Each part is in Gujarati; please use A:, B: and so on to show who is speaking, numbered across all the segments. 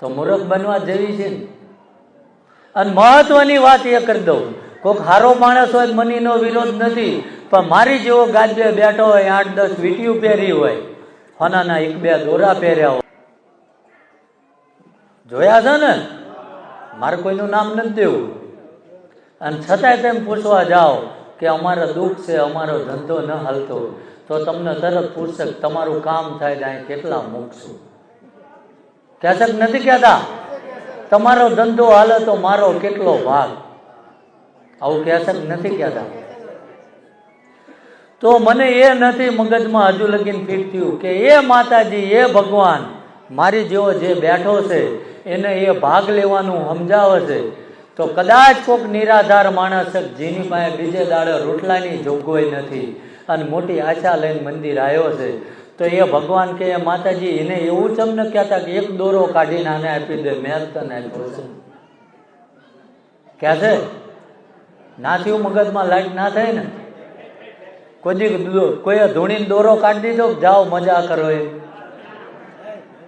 A: તો મૂર્ખ બનવા જેવી છે. અને મહત્વની વાત એ કરી દઉં. કોઈક હારો માણસ હોય મની મનીનો વિરોધ નથી, પણ મારી જેવો ગાજ્ય બેઠો હોય, આઠ દસ વીટીયું પહેરી હોય ફનાના એક બે દોરા પહેર્યા હોય. જોયા છે ને? મારે કોઈનું નામ નથી દેવું. અને છતાંય તેમ પૂછવા જાઓ કે અમારો દુઃખ છે, અમારો ધંધો ન હાલતો, તો તમને તરત પૂછશે તમારું કામ થાય તો અહીં કેટલા મૂકશું કહેશે નથી કહેતા? તમારો ધંધો હાલે તો મારો કેટલો ભાગ? આવું કહેશે નથી કહેતા. તો મને એ નથી મગજમાં હજુ લગીન ફીટ થયું કે એ માતાજી, એ ભગવાન મારી જેવો જે બેઠો છે, એને એ ભાગ લેવાનું સમજાવે છે. તો કદાચ કોઈક નિરાધાર માણસ જેની પાસે બીજે દાડે રોટલાની જોગવાઈ નથી અને મોટી આશા લઈને મંદિર આવ્યો છે. તો એ ભગવાન કે માતાજી, એને એવું ચમને કહેતા કે એક દોરો કાઢીને આને આપી દે, મેં તને આપ્યો છે. ક્યાં છે, ના થયું મગજમાં, લાઈટ ના થાય ને? કોઈ કોઈ ધૂણીને દોરો કાઢી દીધો, જાઓ, મજા કરો એ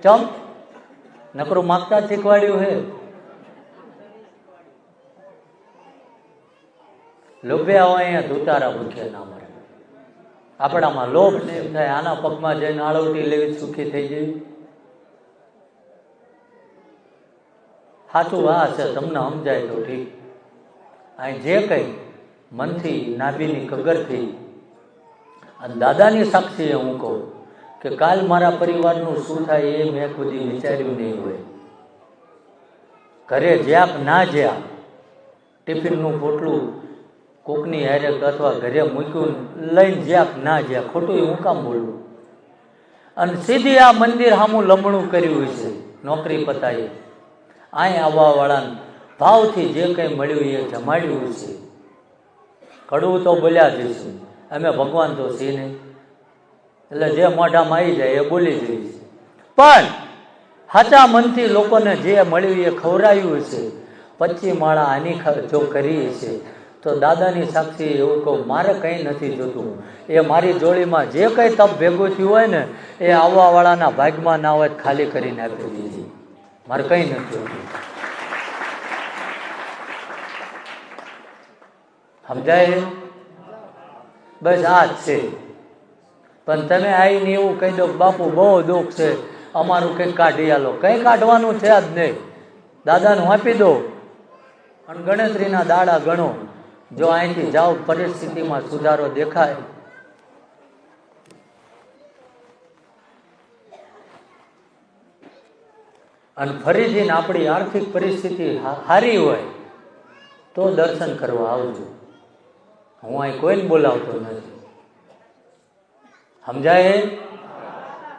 A: ચમ, નકરું માગતા શીખવાડ્યું હે. લોભ્યા હોય અહીંયા ધૂતારા ભૂખ્યા ના મળે આપણામાં લોભ નહીં થાય, આના પગમાં જઈને આળવટી લેવી સુખી થઈ જવી. સાચું આ છે, તમને સમજાય તો ઠીક. અહીં જે કંઈ મનથી નાભીની કગરથી અને દાદાની સાક્ષીએ હું કહું કે કાલ મારા પરિવારનું શું થાય એ મેં કદી વિચાર્યું નહીં હોય. ઘરે જ્યાં ના જ્યાં ટિફિનનું પોટલું કોકની હારે અથવા ઘરે મૂક્યું લઈને જ્યાં ના જ્યાં, ખોટું હું કામ બોલું અને સીધી આ મંદિર સામું લમણું કર્યું છે, નોકરી પતાવી. અહીં આવવાવાળાને ભાવથી જે કંઈ મળ્યું એ જમાડ્યું છે. કડવું તો બોલ્યા જઈશું અમે ભગવાન તો છીએ નહીં. એટલે જે મોઢામાં આવી જાય એ બોલી જઈશ પણ સાચા મનથી લોકોને જે મળ્યું એ ખવડાવ્યું છે. પચી માળા આની જો કરી છે. તો દાદાની સાક્ષી એવું કહું, મારે કંઈ નથી જોતું. એ મારી જોડીમાં જે કંઈ તપ ભેગું થયું હોય ને, એ આવવાવાળાના ભાગમાં ના હોય ખાલી કરીને આપી દીધી મારે કંઈ નથી જોતું. સમજાય? બસ આ જ છે. પણ તમે આવીને એવું કહી દો, બાપુ, બહુ દુઃખ છે. અમારું કંઈક કાઢી આલો. કંઈ કાઢવાનું છે જ નહીં. દાદાનું આપી દો. અને ગણતરીના દાડા ગણો. જો અહીંથી જાઓ પરિસ્થિતિમાં સુધારો દેખાય. અને ફરીથી આપણી આર્થિક પરિસ્થિતિ સારી હોય, તો દર્શન કરવા આવજો. હું અહીં કોઈને બોલાવતો નથી. સમજાય?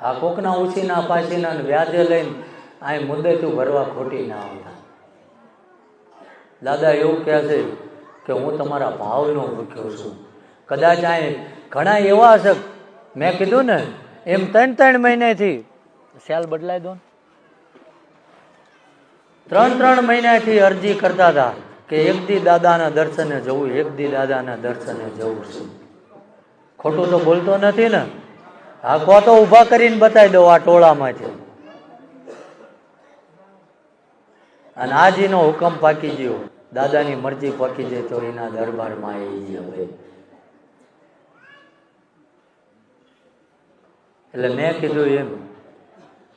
A: આ કોકના ઉછીના પાછીના વ્યાજે લઈને અહીં મુદ્દે તું ભરવા ખોટી ના આવતા. દાદા એવું કહે છે કે હું તમારા ભાવનો ભૂખ્યો છું. કદાચ આ ઘણા એવા હશે મેં કીધું ને એમ ત્રણ ત્રણ મહિનાથી. સેલ બદલાઈ દો. ત્રણ ત્રણ મહિનાથી અરજી કરતા હતા કે એક દી દાદાના દર્શને જવું એક દી દાદાના દર્શને જવું છે. ખોટું તો બોલતો નથી ને. કો તો ઊભા કરીને બતાવી દો આ ટોળામાંથી. અને આજીનો હુકમ પાકી ગયો. દાદાની મરજી પકી જાય તો એના દરબારમાં એ ગયા એટલે મેં કીધું એમ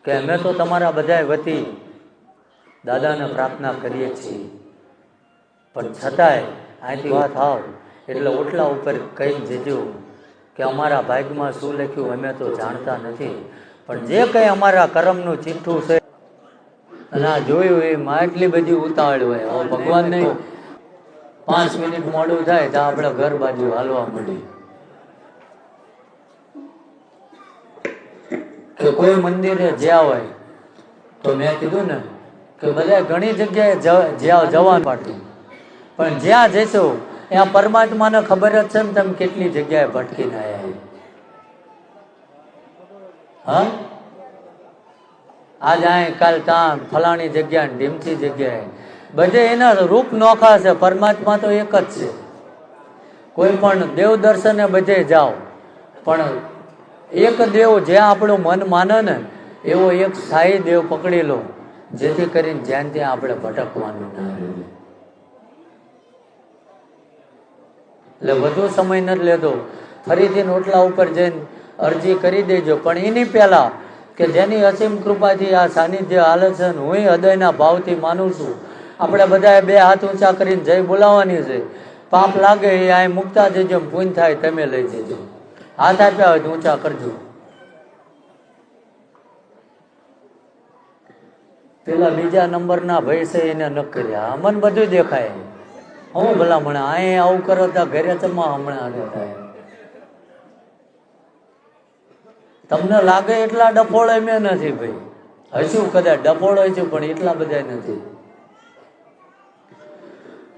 A: કે અમે તો તમારા બધા વતી દાદાને પ્રાર્થના કરીએ છીએ. પણ છતાંય અહીંથી વાત આવ એટલે ઓટલા ઉપર કહી જજો કે અમારા ભાગમાં શું લખ્યું અમે તો જાણતા નથી. પણ જે કંઈ અમારા કર્મનું ચિઠ્ઠું છે અને આ જોયું એમાં એટલી બધી ઉતાવળ હોય. હવે ભગવાન નહીં. પાંચ મિનિટ મોડું થાય તો આપણે ઘર બાજુ હાલવા મળી કે કોઈ મંદિરે જ્યાં હોય, તો મેં કીધું ને કે બધા ઘણી જગ્યાએ જ્યાં જવાનું પાટું પણ જ્યાં જશો ત્યાં પરમાત્માને ખબર જ છે ને તમે કેટલી જગ્યાએ ભટકીને આવ્યા હા? આજ અહીં કાલ ત્યાં ફલાણી જગ્યાએ ઢીમતી જગ્યાએ. બધે એના રૂપ નોખા છે, પરમાત્મા તો એક જ છે. કોઈ પણ દેવ દર્શને બધે જાઓ. પણ એક દેવ જ્યાં આપણું મન માને ને, એવો એક સ્થાયી દેવ પકડી લો, જેથી કરીને જ્યાં ત્યાં આપણે ભટકવાનું ના એટલે વધુ સમય નથી લેતો. ફરીથી ઓટલા ઉપર જઈને અરજી કરી દેજો. પણ એની પહેલા કે જેની અસીમ કૃપાથી આ સાનિધ્ય હાલે છે ને હું હૃદયના ભાવથી માનું છું. આપણે બધાએ બે હાથ ઊંચા કરીને જય બોલાવવાની છે. પાપ લાગે એ આ મૂકતા જજો પૂન થાય તમે લઈ જજો. હાથ આપ્યા હોય તો ઊંચા કરજો. પેલા બીજા નંબરના ભય છે એને ન કર્યા. અમને બધું દેખાય. હું ભલા મને અહીં આવું કરો તો ઘરે તમા હમણાં થાય તમને લાગે એટલા ડફોળે મેં નથી ભાઈ. હજુ કદાચ ડફોળો છે, પણ એટલા બધા નથી.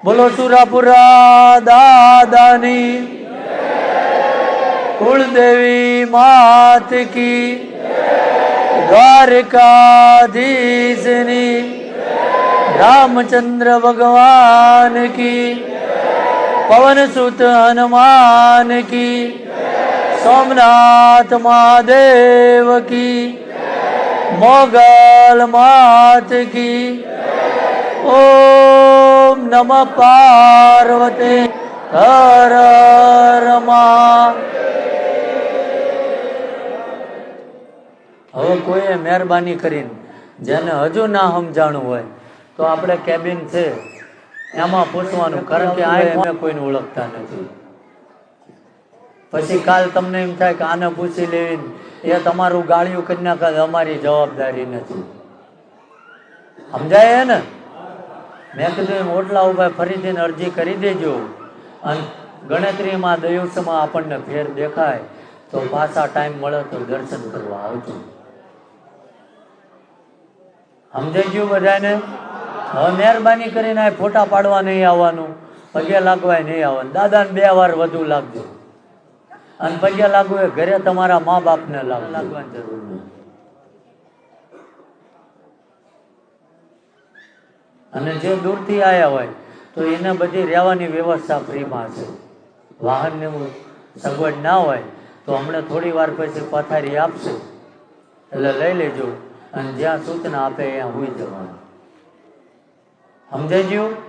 A: બોલો સુરાપુરા દાદાની. કુળદેવી માત કી દ્વારકાધીશની. રામચંદ્ર ભગવાન કી પવન સુત હનુમાન કી સોમનાથ મહાદેવ કી મોગલ માત કી ઓમ નમ પાર્વતે હર રમા હવે કોઈએ મહેરબાની કરીને જેને હજુ ના સમજાણું હોય તો આપણે કેબિન છે, એમાં પૂછવાનું, કારણ કે આ કોઈને ઓળખતા નથી. પછી કાલ તમને એમ થાય કે આને પૂછી લેવી એ તમારું ગાળિયું કરી નાખે અમારી જવાબદારી નથી. સમજાય ને મેં કીધું એમ, ઓટલા ઊભા ફરીથી અરજી કરી દેજો. અને ગણતરીમાં દયુષમાં આપણને ફેર દેખાય તો પાછા ટાઈમ મળે તો દર્શન કરવા આવજો. સમજાઈ ગયું બધાને? હવે મહેરબાની કરીને ફોટા પાડવા નહીં આવવાનું, પગે લાગવાય નહીં આવવાનું. દાદાને બે વાર વધુ લાગજો. અને પગે લાગવું એ ઘરે તમારા મા બાપને લાગ લાગવાની જરૂર અને જે દૂરથી આવ્યા હોય તો એને બધી રહેવાની વ્યવસ્થા ફ્રીમાં છે. વાહનની સગવડ ના હોય તો હમણાં થોડી વાર પછી પથારી આપશે. એટલે લઈ લેજો. અને જ્યાં સૂચના આપે ત્યાં હોઈ જવાનું. સમજાઈ ગયું.